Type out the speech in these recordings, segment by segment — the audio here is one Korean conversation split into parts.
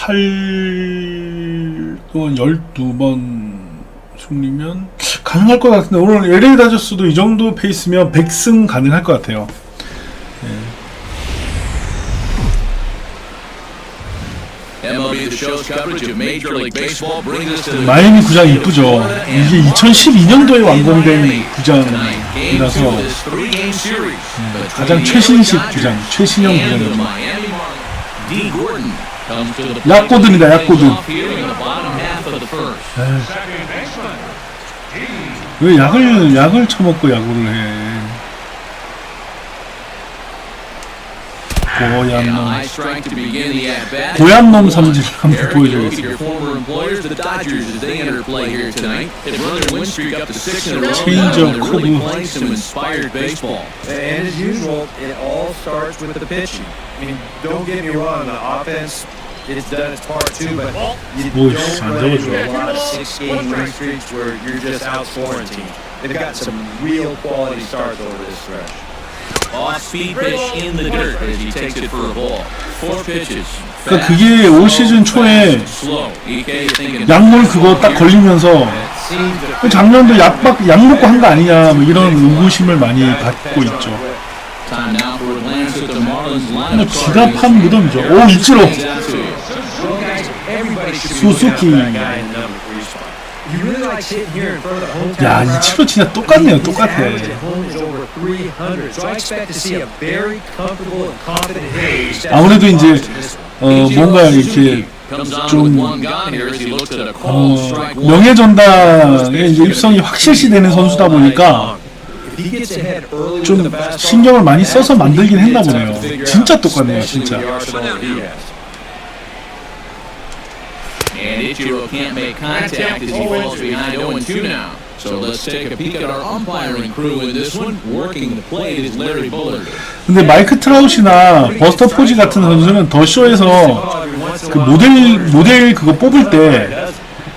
8번 12번 승리면 가능할 것 같은데 오늘 LA 다저스도 이 정도 페이스면 100승 가능할 것 같아요. 마이애미 구장 이쁘죠. 이게 2012년도에 완공된 구장이라서 가장 최신식 구장, 최신형 구장이죠. 약고든이다. 약고든. The first. 왜 약을 약을 처먹고 야구를 해? 고얀 놈. 고얀 놈 삼질 한번 former employers, the It done part but you don't 안 run 잡아줘. a lot of six-game win streaks where you're just outscoring teams. They've got some real quality starts over this stretch. Off-speed pitch in the dirt as he takes it for a ball. Four pitches. 그러니까 그게 올 시즌 초에 Slow. EK thinking. 약물 그거 딱 걸리면서 It seems to 그 작년도 약박 약 먹고 한 거 아니냐 뭐 이런 의구심을 많이 받고 있죠. Time now for a glance at the Marlins 근데 lineup. 지갑한 무덤이죠. 오 이치로 hometown 야 crowd. 이치로 진짜 똑같네요. 똑같아. average at home is over 300, so I expect to see a very comfortable and confident hitter. who steps 아무래도 이제. 어 뭔가 이렇게 좀, 어. 명예 전당에 이제 입성이 확실시 되는 선수다 보니까 좀 신경을 많이 써서 만들긴 했나 보네요. 진짜 똑같네요, 진짜. with the arsenal that he has. And Ichiro can't make contact as he falls behind 0-2 now. So let's take a peek at our umpiring crew in this one. Working the plate is Larry Bullard. 근데 마이크 트라우시나 버스터 포지 같은 선수는 더 쇼에서 그 모델 모델 그거 뽑을 때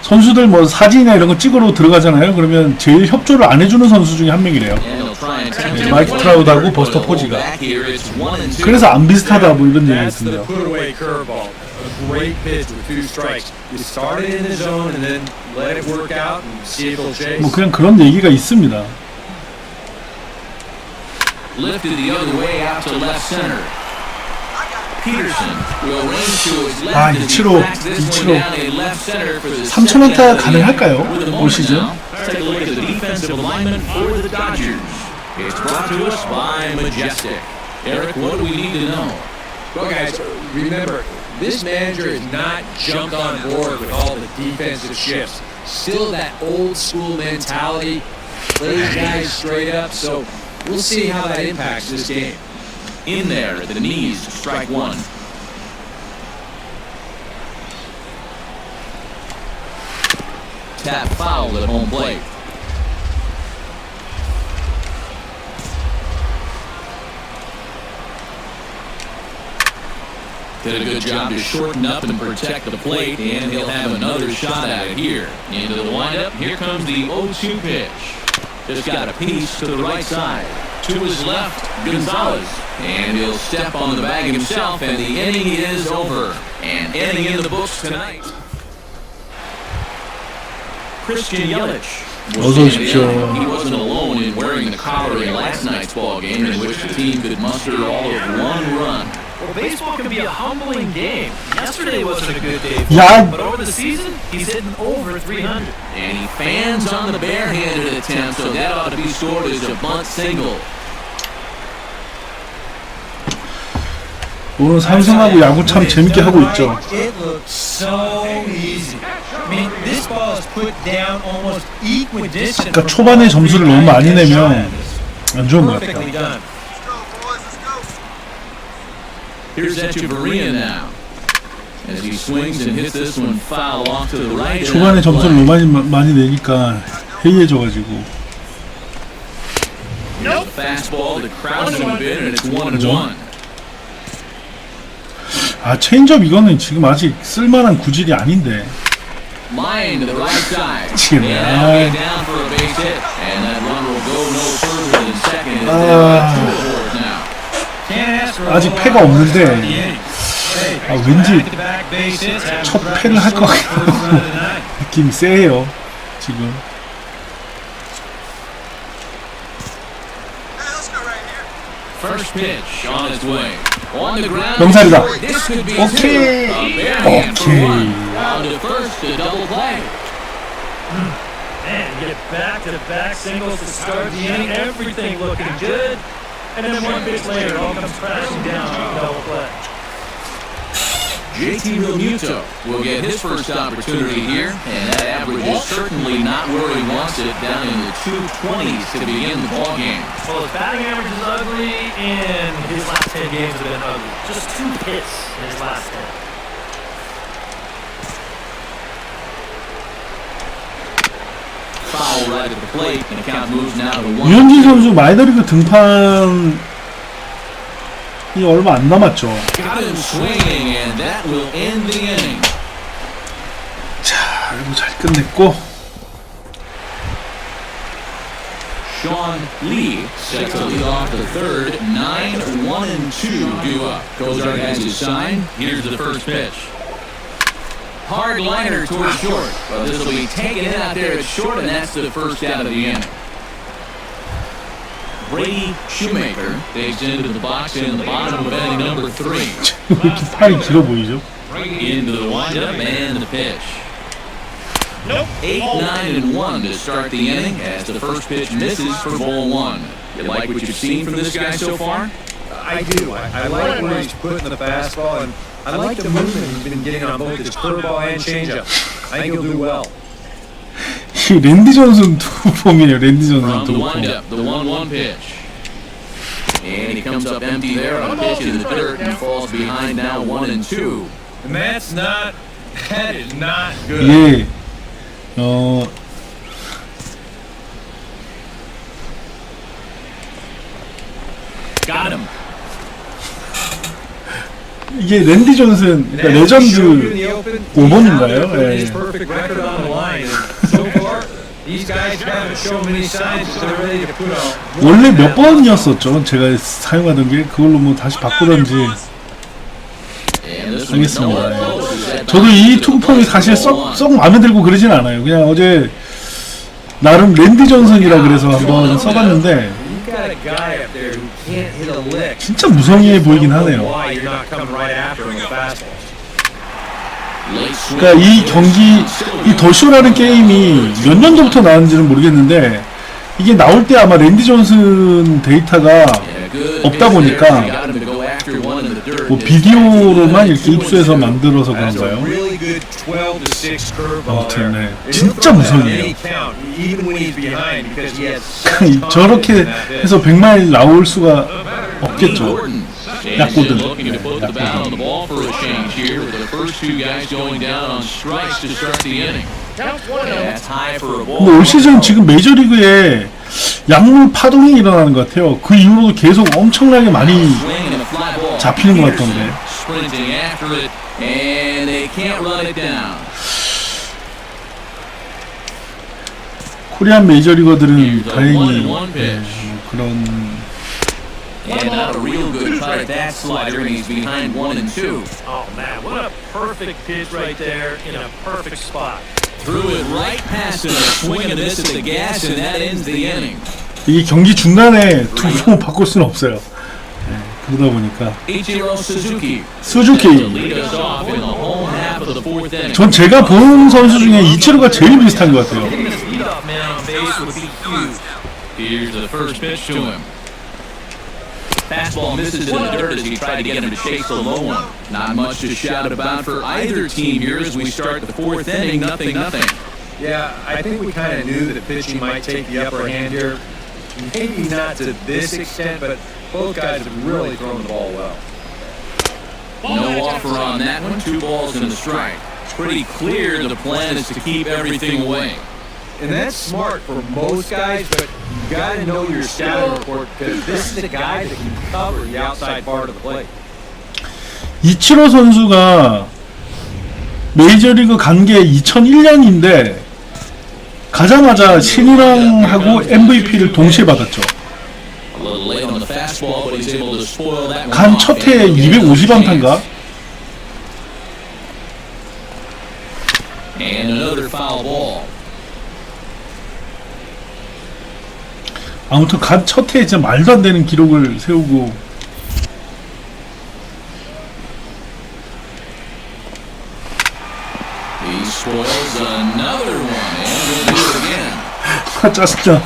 선수들 뭐 사진이나 이런 거 찍으러 들어가잖아요. 그러면 제일 협조를 안 해주는 선수 중에 한 명이래요. 네, 마이크 트라우드하고 버스터 포지가. 그래서 안 비슷하다 뭐 이런 얘기 있던데요. Great pitch with two strikes. You start it in the zone and then let it work out and see if it'll chase. 뭐 그냥 그런 얘기가 있습니다. Lifted the other way out to left center. Peterson will range to his left 아, as he 이치로, tracks this one 이치로. down in left center for the 3천 second 안타 of the 가능할까요? inning. With a 올 moment 시즌? now, let's take a look at the defensive alignment for the Dodgers. It's brought to us by Majestic. Eric, what do we need to know? Well, guys, remember, this manager has not jumped on board with all the defensive shifts. Still that old school mentality, plays guys straight up. So we'll see how that impacts this game. In there the knees, strike one. Tap foul at home plate. Did a good job to shorten up and protect the plate, and he'll have another shot at it here. Into the windup, here comes the 0-2 pitch. Just got a piece to the right side. To his left, Gonzalez. And he'll step on the bag himself, and the inning is over. And inning in the books tonight. Christian Yelich. He wasn't alone in wearing the collar in last night's ball game, in which the team could muster all of one run. Well, baseball can be a humbling game. Yesterday wasn't a good day for 야, him, but over the season, he's hitting over 300. And he fans on the barehanded attempt, so that ought to be scored as a bunt single. 오늘 삼성하고 야구 참 재밌게 하고 있죠. It looks so easy. I mean, this ball is put down almost equidistant. 그러니까 초반에 점수를 너무 많이 내면. 안 좋은 것 같아요. done. Here's Echeverria now. As he swings and hits this one foul off to the right. 초반에 점수를. 너무 많이 많이 내니까 해이해져가지고 Fastball to him a bit, and it's one and one. 아 체인지업 이거는 지금 아직 쓸만한 구질이 아닌데 Line to the right side. 미치겠네. And that'll be down for a base hit. And that run will go no further than second. as 아. they're at two aboard now. Can't ask for a 아직 패가 없는데. 아, 왠지 첫 패를 할 것 같기도 하고 느낌이 세요 지금. 명살이다. 오케이. 오케이. one. On to first, a double play. Man, get back to back singles to start the inning. Everything looking good. And then one pitch later, all comes crashing down a double play. JT Realmuto will get his first opportunity here, and that average is certainly not where he wants it, down in the 220s to begin the ballgame. Well, his batting average is ugly, and his last 10 games have been ugly. Just two hits in his last 10. 유현진 선수 마이너리그 등판 이 얼마 안 남았죠. 자 그리고 잘 끝냈고 Sean Lee set to lead off the third. Nine, one, and two due up. Kozar has his sign. Here's the first pitch. Hard liner towards short. Well, this will be taken in out there at short, and that's the first out of the inning. Brady Shoemaker takes into the box in the bottom of inning number three. 왜 이렇게 팔이 길어 보이죠 Into the windup and the pitch. Eight, nine, and one to start the inning as the first pitch misses for ball one. You like what you've seen from this guy so far? I do. I, I like where he's putting the fastball, and I like the movement he's been getting on both his curveball and changeup. I think he'll do well. 이 랜디 존슨 투폼이에요 랜디 존슨 From the 투폼 windup, the one-one pitch. And he comes up empty there on a pitch in the dirt and falls behind now one and two. And that's not. That is not good. 이게 어 이게 랜디 존슨 그러니까 레전드 5번인가요? 예. 원래 몇 번이었었죠 제가 사용하던 게 그걸로 뭐 다시 바꾸던지 알겠습니다. that 저도 이 투구폼이 사실 썩. 썩 마음에 들고 그러진 않아요 그냥 어제 나름 랜디 존슨이라 그래서 한번 써봤는데 got a guy up there who can't hit a lick. 진짜 무성의해 보이긴 하네요 Why you're not coming right after him with a fastball? Late swing. 그러니까 이 경기 이 더쇼라는 게임이 몇 년도부터 나왔는지는 모르겠는데 이게 나올 때 아마 랜디 존슨 데이터가 없다 보니까. 뭐 비디오로만 이렇게 입수해서. 만들어서 그런가요? Really good 12 to 6 curveball 아무튼, there. 네. 진짜 such 저렇게. 해서 100마일 나올 수가 없겠죠. 약고든. 근데 올 시즌 지금 메이저리그에 약물 파동이 일어나는 것 같아요. 그 이후로도 계속 엄청나게 많이. 잡히는 것 같던데. Sprinting after it, and they can't run it down. 코리안 메이저리거들은 다행히 네, pitch. 뭐 그런 And not a real good cut at that slider, and he's behind one and two. Oh, man, what a perfect pitch right there in a perfect spot. Threw it right past him, a swing and a miss at the gas, and that ends the inning. 이게 경기 중간에 투폼 바꿀 수는 없어요. 네, 그러다 보니까 Ichiro Suzuki to 수주키 lead us off in the home half of the fourth inning. 전 제가 본 선수 중에 이치로가 제일 비슷한 것 같아요. Getting this leadoff man on base would be huge. Here's the first pitch to him. Fastball misses in the dirt as he tried to get him to chase the low one. Not much to shout about for either team here as we start the fourth inning. Nothing, nothing. Yeah, I think we kind of knew that pitching might take the upper hand here. Maybe not to this extent, but both guys have really thrown the ball well. No offer on that one. Two balls and a strike. Pretty clear the plan is to keep everything away. And that's smart for most guys, but you got to know your scouting report because this is a guy that can cover the outside part of the plate. 이치로 선수가 메이저리그 간 게 2001년인데 가자마자 신이랑 하고 MVP를 동시에 받았죠. 간 첫 해에 250안타인가? 아무튼 간 첫 해에 진짜 말도 안 되는 기록을 세우고. 아 짜증나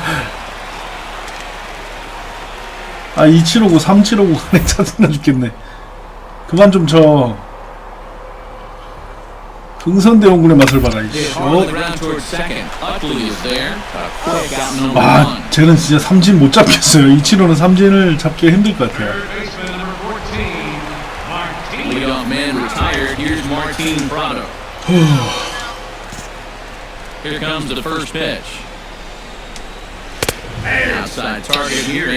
아 2759, 3759 네, 짜증나 죽겠네 그만 좀 쳐 흥선대 원군의 맛을 봐라 이씨 어? 아. 쟤는 진짜 삼진 못 잡겠어요 이치로는 삼진을 잡기 힘들 것 같아요. Here comes the first pitch. Outside target here. And hits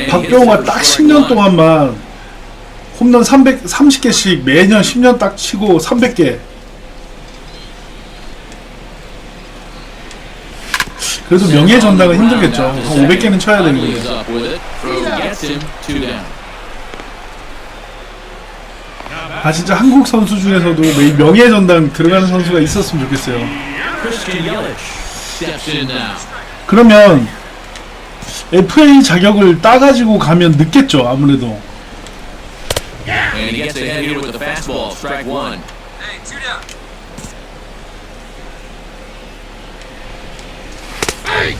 박병호가 딱 strike 10년 one. 동안만 홈런 330개씩 매년 10년 딱 치고 300개 그래도 명예 전당은 힘들겠죠 한 500개는 쳐야 되는 Utley's 거예요 up with it. Throw gets him. Two down. 아 진짜 한국 선수 중에서도 이 명예 전당 들어가는 선수가 있었으면 좋겠어요. 그러면 FA 자격을 따가지고 가면 늦겠죠 아무래도 And he gets ahead here with the fastball. Strike one.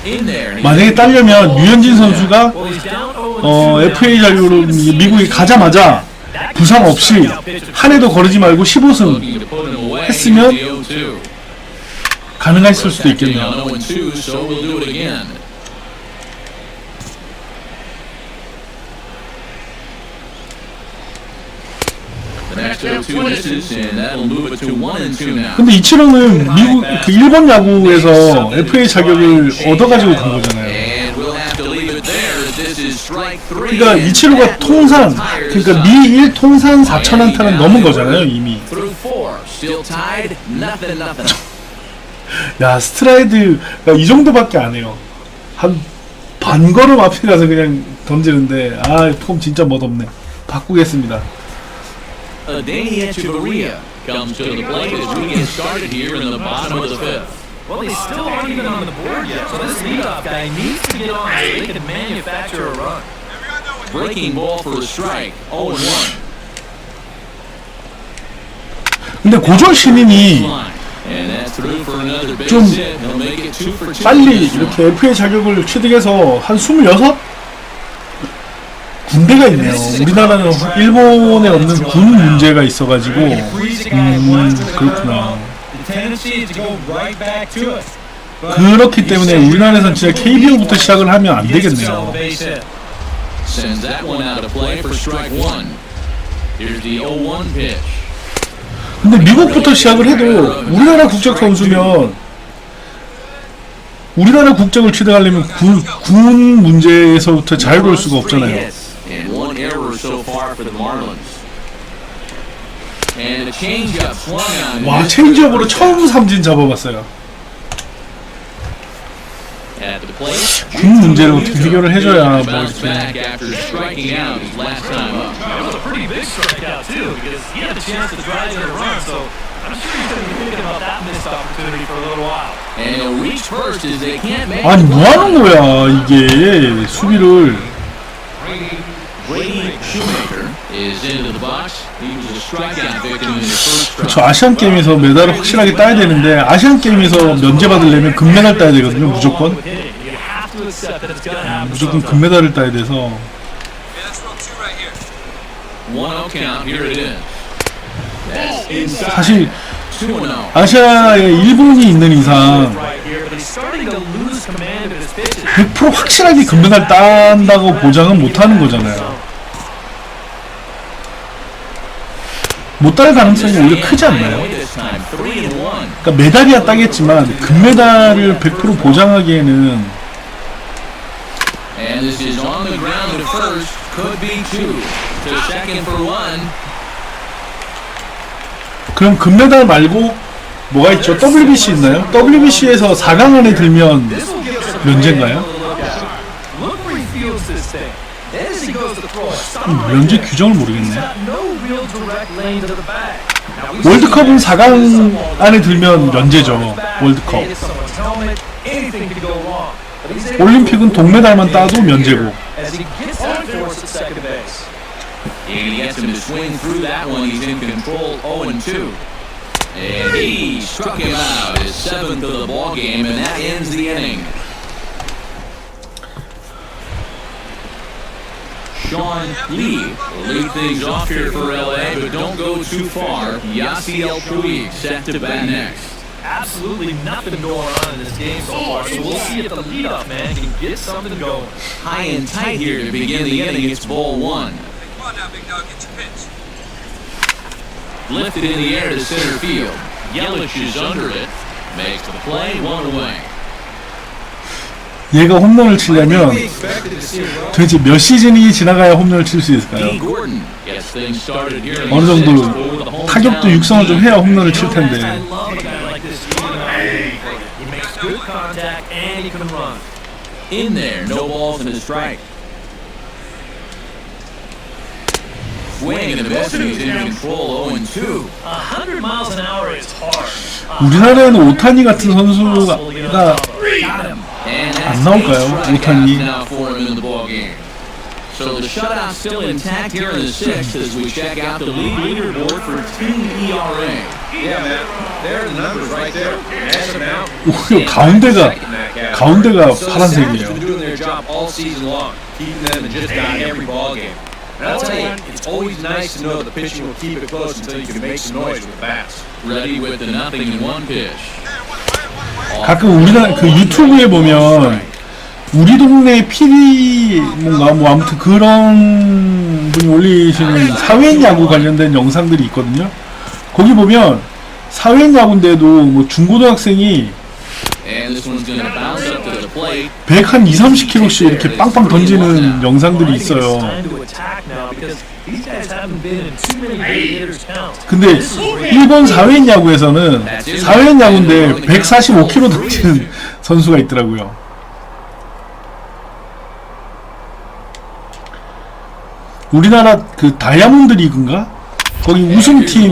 In there. and he- 만약에 따려면 유현진 선수가 Well, he's down 0 어, FA 자격으로 미국에 가자마자 부상 없이 한 해도 거르지 말고 15승 Looking to put him away. 했으면 Here's the 0-2. 가능했을 수도 있겠네요. on 0-2, so we'll do it again. The next 0-2 misses, and that'll move it to 1-2 now. 근데 이치로는 미국 그 일본 야구에서 FA 자격을 얻어가지고 간 거잖아요. And we'll have to leave it there as this is strike three. 그러니까 and 이치로가 that 통산 그러니까 up. 미1 통산 4천 안타는 넘은 거잖아요 이미. Through four, still tied, nothing, nothing. 야 스트라이드가 이 정도밖에 안 해요. 한 반걸음 앞에 가서 그냥 던지는데 아 폼 진짜 멋없네. 바꾸겠습니다. Adani Echeverria comes to the plate as we get started here in the bottom of the fifth. Well, he's still aren't even on the board yet, so this leadoff guy needs to get on so they can manufacture a run. Breaking ball for a strike, 0-1. 근데 another base 좀. 빨리. 이렇게 FA 자격을 취득해서 한 26? 군대가 있네요. 우리나라는 일본에 없는 군 문제가 있어가지고 음 그렇구나. 그렇기 때문에 우리나라에선 진짜 KBO부터 시작을 하면 안 되겠네요. base hit. Sends that one out of play for strike one. Here's the 0-1 pitch. 근데 미국부터 시작을 해도 우리나라 국적 선수면 우리나라 국적을 취득하려면 군, 군 문제에서부터 자유로울 수가 없잖아요. So far for the Marlins. And a changeup swung on. 와 체인지업으로 처음 삼진 잡아봤어요. At the plate. 군 문제를 어떻게 해결을 해줘야 뭐 Bounced back 이렇게 after striking out his last time up. That was a pretty big strikeout too, because he had the chance to drive in a run. So I'm sure he's going to be thinking about that missed opportunity for a little while. And he'll reach first as they can't make 아니 뭐. 하는 거야 이게 수비를 Brady Strike. 아시안 게임에서 메달을 확실하게 따야 되는데 아시안 게임에서 면제 받으려면 금메달 따야 되거든요 무조건 happen. 무조건 금메달을 따야 돼서 1-0 count. Here it is. That's inside. 사실 2-0. 아시아에 일본이 있는 이상 right here, but he's starting to lose command of his pitches. 100% 확실하게 금메달 딴다고 보장은 못하는 거잖아요. 못 딸 가능성이 오히려 크지 않나요? This time, 3 and 1. 그러니까 메달이야 따겠지만 금메달을 100% 보장하기에는 And this is on the ground to first. Could be two. To second for one. 그럼 금메달 말고 뭐가 있죠? WBC 있나요? WBC에서 4강 안에 들면 면제인가요? 음, 면제. 규정을 모르겠네. 월드컵은 4강 안에 들면 면제죠. 월드컵. 올림픽은 동메달만 따도 면제고. As he gets that force at second base. And he gets him to swing through that one. He's in control 0-2. And he struck him out, his seventh of the ball game, and that ends the inning. Sean Lee will lead things off here for LA, but don't go too far. Yasiel Puig set to bat next. Absolutely nothing going on in this game so far, so we'll see if the leadoff man can get something going. High and tight here to begin the inning. It's ball one. Come on now, big dog, get your pitch. Lifted in the air to center field. Yelich is under it. Makes the play, one away. 얘가 홈런을 치려면 도대체 몇 시즌이 지나가야 홈런을 칠 수. 있을까요? 어느 정도 타격도 육성을 좀. 해야 홈런을 칠 텐데. In there, no balls and a strike. Swing and and he's in control 0-2. A hundred miles an hour is hard. 우리나라에는 오타니 같은 선수가. And 안 나올까요? 오타니. strikeouts now for him in the ball game. So the shutout's still intact here in the sixth as we check out the league leaderboard for team ERA. Yeah, man. There are the numbers right there. Massive amount. 오히려 가운데가 Second that guy. 가운데가 So the Sounders been 파란색이에요. doing their job all season long, keeping them in just about every ball game. And I'll tell you, it's always nice to know the pitching will keep it close until you can make some noise with the bats. Ready with the nothing in one pitch. 가끔 우리나라 그 유튜브에 보면 우리 동네 PD 뭔가 뭐 아무튼 그런 분이 올리시는 사회인 야구 관련된 영상들이 있거든요. 거기 보면 사회인 야구인데도 뭐 중고등학생이 And this one's going to bounce up to the plate. 100한 2, 30kg씩 이렇게 빵빵 던지는 영상들이 있어요. time to attack now because these guys haven't been in too many big hitters' counts. 근데 일본 사회인 야구에서는 사회인 야구인데 145kg 던지는 선수가 있더라고요. 우리나라 그 다이아몬드 리그인가? 거기 우승팀.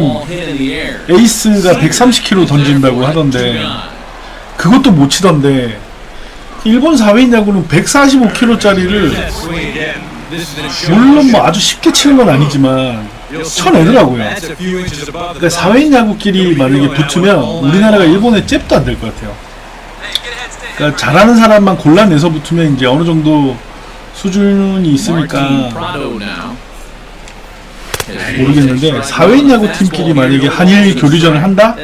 에이스가 130kg 던진다고 하던데 그것도 못 치던데 일본 사회인 야구는 145kg짜리를 물론 뭐 아주 쉽게 치는 건 아니지만 쳐내더라고요. 그러니까 사회인 야구끼리 만약에 붙으면 우리나라가 일본에 잽도 안 될 것 같아요. 그러니까 잘하는 사람만 골라내서 붙으면 이제 어느 정도 수준이 있으니까. 모르겠는데 사회인 야구 팀끼리 만약에 한일 교류전을 한다?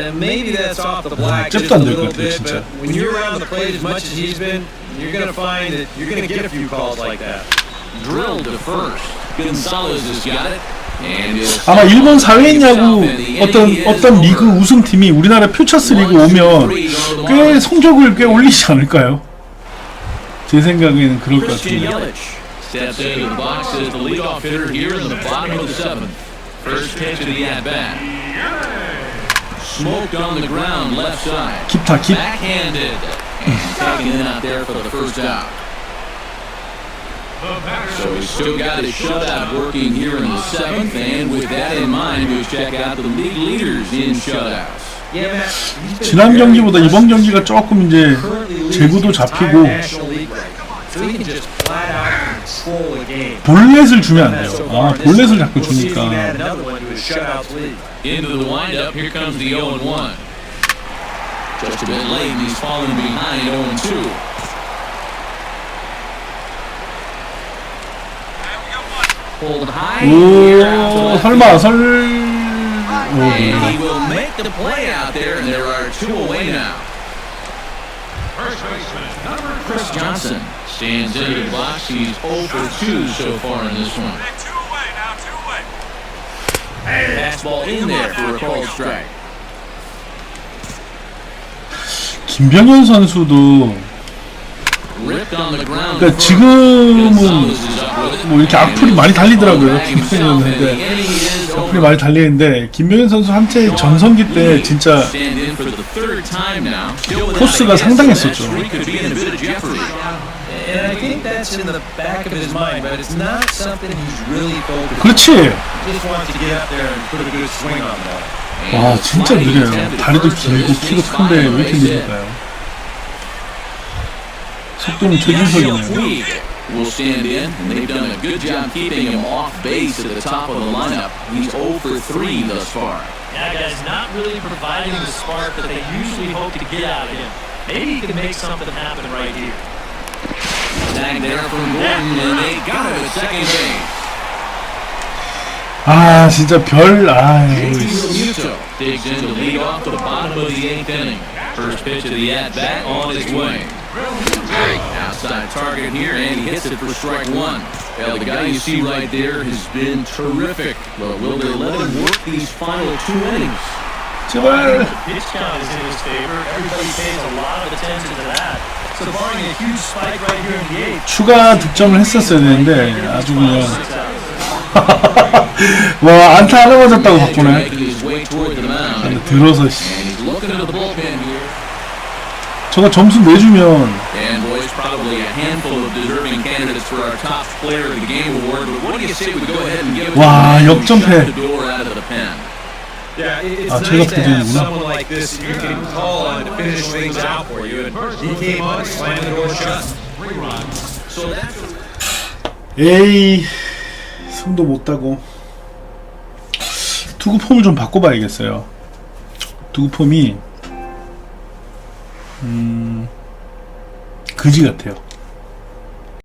Just 잽도 안 될 것 같아요, 진짜. 아마 일본 사회인 야구 어떤 어떤. 리그 우승팀이 우리나라 퓨처스 리그 오면 꽤 성적을 꽤 올리지 않을까요? 제 생각에는 그럴 것 같은데. 깁타 깁. Backhanded. And taken in out there for the first out. So he's still got his shutout working here in the seventh, and with that in mind, we check out the league leaders in shutouts. 지난 경기보다. 이번 경기가 조금 이제 제구도 잡히고 a. 볼넷을 주면 안 돼요. 아 볼넷을 자꾸 주니까 another one to his shutouts lead. Into the windup, here comes the 0 1. Just a bit late, he's falling behind 0 2. Pulled high. here out to 오 설마. 설 오, And he will make the play out there, and there are two away now. Chris Johnson stands into the box. He's 0 for 2 so far in this one. Hey, two away now, two away. Fastball in there for a called strike. 김병현 선수도 Ripped on the ground. 그러니까 first. 지금은 뭐 이렇게 악플이 많이 달리더라고요. Is 악플이. 많이 달리는데 김병현 선수 한때 전성기 때 진짜 so 상당했었죠. 그렇지. 와 진짜 느려요. 다리도 길고 키도 큰데 왜 이렇게 느릴까요? 속도는 최준석이네요. will stand in, and they've done a good job keeping him off base at the top of the lineup. He's 0 for 3 thus far. Yeah, guys, not really providing the spark that they usually hope to get out of him. Maybe he can make something happen right here. Tag there from Gordon, and they got it at second base. 아 진짜 별 아유 JT 씨. Realmuto digs in to lead off to the bottom of the eighth inning. First pitch of the at-bat on its way. Outside target here, and he hits it for strike one. Well, the guy you see right there has been terrific. But will they let him work these final two innings? 제발 The pitch count is in his favor. Everybody pays a lot of attention to that. So barring a huge spike right here in the eighth, 추가 득점을 했었어야 되는데 아주 그냥. 와 안타 하나 맞았다고 바꾸네. 근데 들어서 씨. 저거 점수 내주면 probably a handful of deserving candidates for our top player of the game award. But what do you say we go ahead and give it to 와, the man who 역전패. shut the door out of the pen? Yeah, it- it's 아, nice 제가 to have someone like this you can call on to finish things out for you. And he came on, slammed the door shut. So that's 에이 승도 못 따고 투구 폼을 좀 바꿔봐야겠어요. 투구 폼이 음 그지 같아요.